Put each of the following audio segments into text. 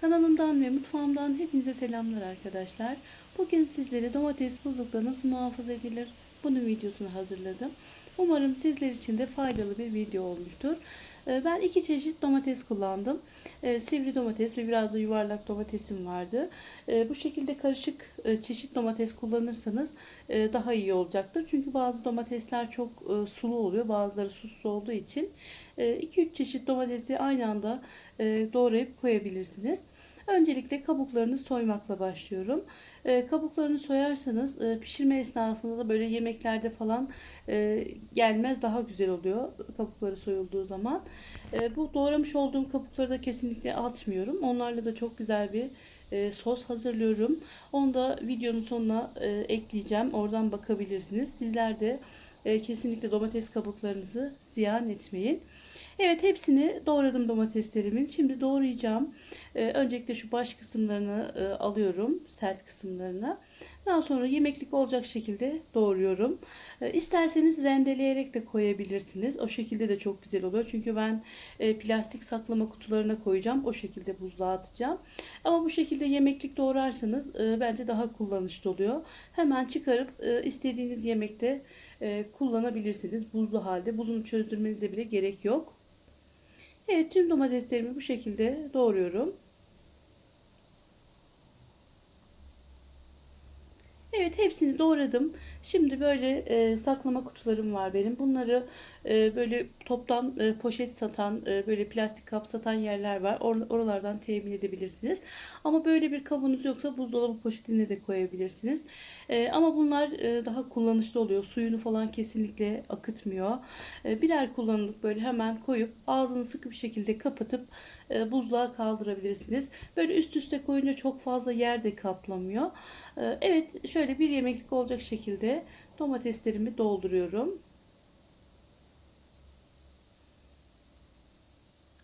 Kanalımdan ve mutfağımdan hepinize selamlar arkadaşlar. Bugün sizlere domates buzlukta nasıl muhafaza edilir bunun videosunu hazırladım. Umarım sizler için de faydalı bir video olmuştur. Ee, Ben iki çeşit domates kullandım. Ee, Sivri domates ve biraz da yuvarlak domatesim vardı. Ee, Bu şekilde karışık e, çeşit domates kullanırsanız e, daha iyi olacaktır. Çünkü bazı domatesler çok e, sulu oluyor. Bazıları susuz olduğu için 2-3 çeşit domatesi aynı anda doğrayıp koyabilirsiniz. Öncelikle kabuklarını soymakla başlıyorum. E, kabuklarını soyarsanız e, pişirme esnasında da böyle yemeklerde falan e, gelmez daha güzel oluyor kabukları soyulduğu zaman. E, bu doğramış olduğum kabukları da kesinlikle atmıyorum. Onlarla da çok güzel bir e, sos hazırlıyorum. Onu da videonun sonuna e, ekleyeceğim. Oradan bakabilirsiniz. Sizler de e, kesinlikle domates kabuklarınızı ziyan etmeyin. Evet hepsini doğradım domateslerimin. Şimdi doğrayacağım. Ee, öncelikle şu baş kısımlarını e, alıyorum. Sert kısımlarını. Daha sonra yemeklik olacak şekilde doğruyorum. Ee, isterseniz rendeleyerek de koyabilirsiniz. O şekilde de çok güzel oluyor. Çünkü ben e, plastik saklama kutularına koyacağım. O şekilde buzluğa atacağım. Ama bu şekilde yemeklik doğrarsanız e, bence daha kullanışlı oluyor. Hemen çıkarıp e, istediğiniz yemekte e, kullanabilirsiniz. Buzlu halde. Buzunu çözdürmenize bile gerek yok. Evet tüm domateslerimi bu şekilde doğruyorum. Evet hepsini doğradım. Şimdi böyle e, saklama kutularım var benim. Bunları e, böyle toptan e, poşet satan, e, böyle plastik kap satan yerler var. Or oralardan temin edebilirsiniz. Ama böyle bir kabınız yoksa buzdolabı poşetine de koyabilirsiniz. E, ama bunlar e, daha kullanışlı oluyor. Suyunu falan kesinlikle akıtmıyor. E, birer kullanımlık böyle hemen koyup ağzını sıkı bir şekilde kapatıp e, buzluğa kaldırabilirsiniz. Böyle üst üste koyunca çok fazla yer de kaplamıyor. E, evet şöyle bir yemeklik olacak şekilde domateslerimi dolduruyorum.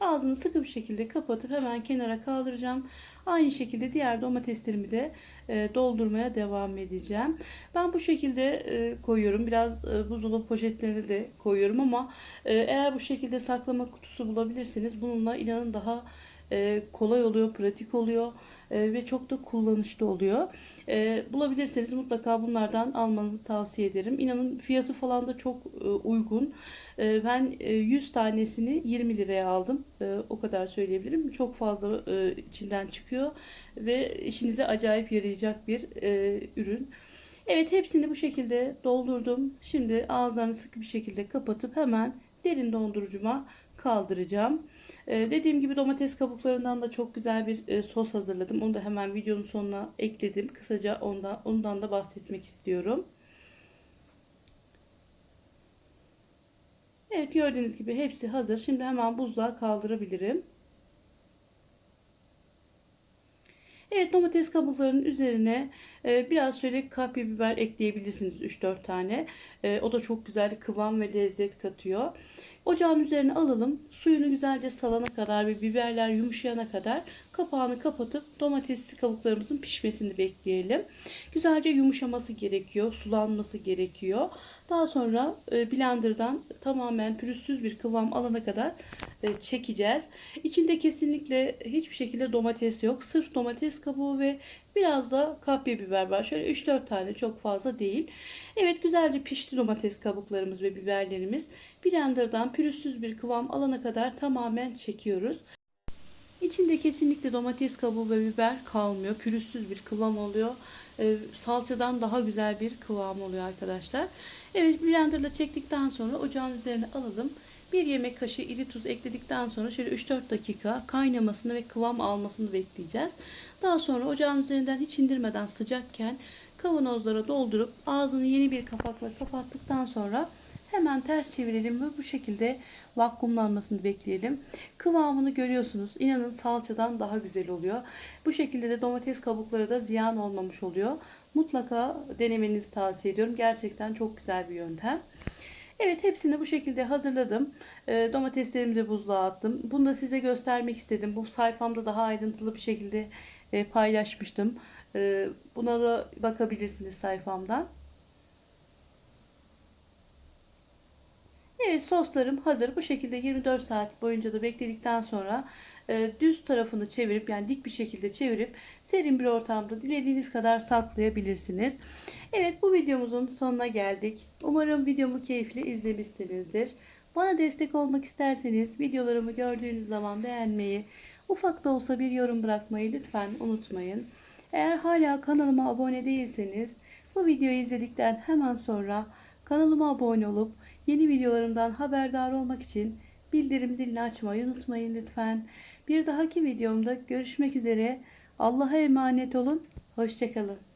Ağzını sıkı bir şekilde kapatıp hemen kenara kaldıracağım. Aynı şekilde diğer domateslerimi de e, doldurmaya devam edeceğim. Ben bu şekilde e, koyuyorum. Biraz e, buzdolabı poşetlerine de koyuyorum ama e, eğer bu şekilde saklama kutusu bulabilirseniz bununla inanın daha e, kolay oluyor, pratik oluyor e, ve çok da kullanışlı oluyor. E, bulabilirseniz mutlaka bunlardan almanızı tavsiye ederim. İnanın fiyatı falan da çok uygun. Ben e, 100 tanesini 20 liraya aldım. O kadar söyleyebilirim. Çok fazla içinden çıkıyor ve işinize acayip yarayacak bir ürün. Evet hepsini bu şekilde doldurdum. Şimdi ağızlarını sıkı bir şekilde kapatıp hemen derin dondurucuma kaldıracağım. Ee, dediğim gibi domates kabuklarından da çok güzel bir e, sos hazırladım. Onu da hemen videonun sonuna ekledim. Kısaca ondan, ondan da bahsetmek istiyorum. Evet gördüğünüz gibi hepsi hazır. Şimdi hemen buzluğa kaldırabilirim. Evet domates kabuklarının üzerine e, biraz şöyle kapya biber ekleyebilirsiniz 3-4 tane. E, o da çok güzel kıvam ve lezzet katıyor. Ocağın üzerine alalım. Suyunu güzelce salana kadar ve biberler yumuşayana kadar kapağını kapatıp domatesli kabuklarımızın pişmesini bekleyelim. Güzelce yumuşaması gerekiyor, sulanması gerekiyor. Daha sonra e, blenderdan tamamen pürüzsüz bir kıvam alana kadar e, çekeceğiz. İçinde kesinlikle hiçbir şekilde domates yok. Sırf domates kabuğu ve biraz da kapya biber var. Şöyle 3-4 tane çok fazla değil. Evet güzelce pişti domates kabuklarımız ve biberlerimiz. Blenderdan pürüzsüz bir kıvam alana kadar tamamen çekiyoruz. İçinde kesinlikle domates kabuğu ve biber kalmıyor. Pürüzsüz bir kıvam oluyor. Ee, salçadan daha güzel bir kıvam oluyor arkadaşlar. Evet blenderla çektikten sonra ocağın üzerine alalım. Bir yemek kaşığı iri tuz ekledikten sonra şöyle 3-4 dakika kaynamasını ve kıvam almasını bekleyeceğiz. Daha sonra ocağın üzerinden hiç indirmeden sıcakken kavanozlara doldurup ağzını yeni bir kapakla kapattıktan sonra Hemen ters çevirelim ve bu şekilde vakumlanmasını bekleyelim. Kıvamını görüyorsunuz. İnanın salçadan daha güzel oluyor. Bu şekilde de domates kabukları da ziyan olmamış oluyor. Mutlaka denemenizi tavsiye ediyorum. Gerçekten çok güzel bir yöntem. Evet hepsini bu şekilde hazırladım. E, domateslerimi de buzluğa attım. Bunu da size göstermek istedim. Bu sayfamda daha ayrıntılı bir şekilde e, paylaşmıştım. E, buna da bakabilirsiniz sayfamdan. Evet soslarım hazır. Bu şekilde 24 saat boyunca da bekledikten sonra e, düz tarafını çevirip yani dik bir şekilde çevirip serin bir ortamda dilediğiniz kadar saklayabilirsiniz. Evet bu videomuzun sonuna geldik. Umarım videomu keyifle izlemişsinizdir. Bana destek olmak isterseniz videolarımı gördüğünüz zaman beğenmeyi, ufak da olsa bir yorum bırakmayı lütfen unutmayın. Eğer hala kanalıma abone değilseniz bu videoyu izledikten hemen sonra kanalıma abone olup yeni videolarımdan haberdar olmak için bildirim zilini açmayı unutmayın lütfen. Bir dahaki videomda görüşmek üzere. Allah'a emanet olun. Hoşçakalın.